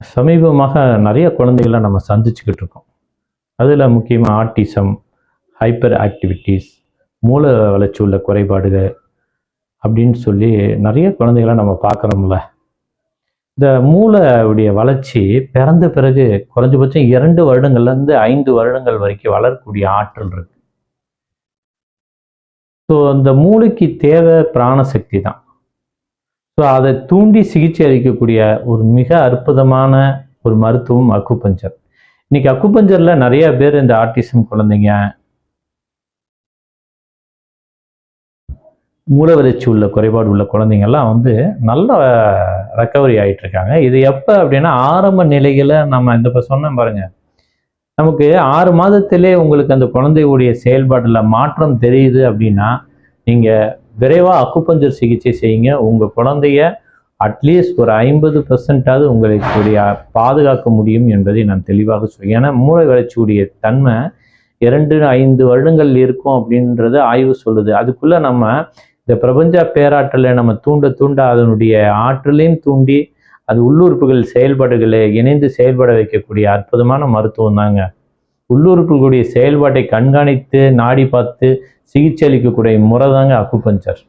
சமீபமாக நிறைய குழந்தைகளை நம்ம சந்திச்சுக்கிட்டு இருக்கோம். அதில் முக்கியமாக ஆர்டிசம் ஹைப்பர் ஆக்டிவிட்டீஸ் மூளை வளர்ச்சி உள்ள குறைபாடுகள் அப்படின்னு சொல்லி நிறைய குழந்தைகளை நம்ம பார்க்குறோம்ல. இந்த மூளையுடைய வளர்ச்சி பிறந்த பிறகு குறைஞ்சபட்சம் இரண்டு வருடங்கள்லேருந்து ஐந்து வருடங்கள் வரைக்கும் வளரக்கூடிய ஆற்றல் இருக்கு. ஸோ அந்த மூளைக்கு தேவை பிராணசக்தி தான். ஸோ அதை தூண்டி சிகிச்சை அளிக்கக்கூடிய ஒரு மிக அற்புதமான ஒரு மருத்துவம் அக்குபஞ்சர். இன்னைக்கு அக்குபஞ்சரில் நிறைய பேர் இந்த ஆர்டிசம் குழந்தைங்க மூலவளர்ச்சி உள்ள குறைபாடு உள்ள குழந்தைங்கெல்லாம் வந்து நல்ல ரெக்கவரி ஆகிட்டு இருக்காங்க. இது எப்போ அப்படின்னா ஆரம்ப நிலையில் நம்ம இந்த இப்போ சொன்னேன் பாருங்க. நமக்கு ஆறு மாதத்திலே உங்களுக்கு அந்த குழந்தையுடைய செயல்பாட்டில் மாற்றம் தெரியுது அப்படின்னா நீங்கள் விரைவாக அக்குப்பஞ்சர் சிகிச்சை செய்யுங்க. உங்கள் குழந்தைய அட்லீஸ்ட் ஒரு ஐம்பது பர்சன்டாவது உங்களுடைய பாதுகாக்க முடியும் என்பதை நான் தெளிவாக சொல்லுவேன் ஏன்னா மூளை வளர்ச்சியுடைய தன்மை இரண்டு ஐந்து வருடங்கள் இருக்கும் அப்படின்றது ஆய்வு சொல்லுது. அதுக்குள்ளே நம்ம இந்த பிரபஞ்ச பேராற்றலை நம்ம தூண்ட தூண்ட அதனுடைய ஆற்றலையும் தூண்டி அது உள்ளுறுப்புகள் செயல்பாடுகளை இணைந்து செயல்பட வைக்கக்கூடிய அற்புதமான மருத்துவம் தாங்க. உள்ளுறுப்புகளுடைய செயல்பாட்டை கண்காணித்து நாடி பார்த்து சிகிச்சை அளிக்கக்கூடிய முறை தாங்க அக்குபஞ்சர்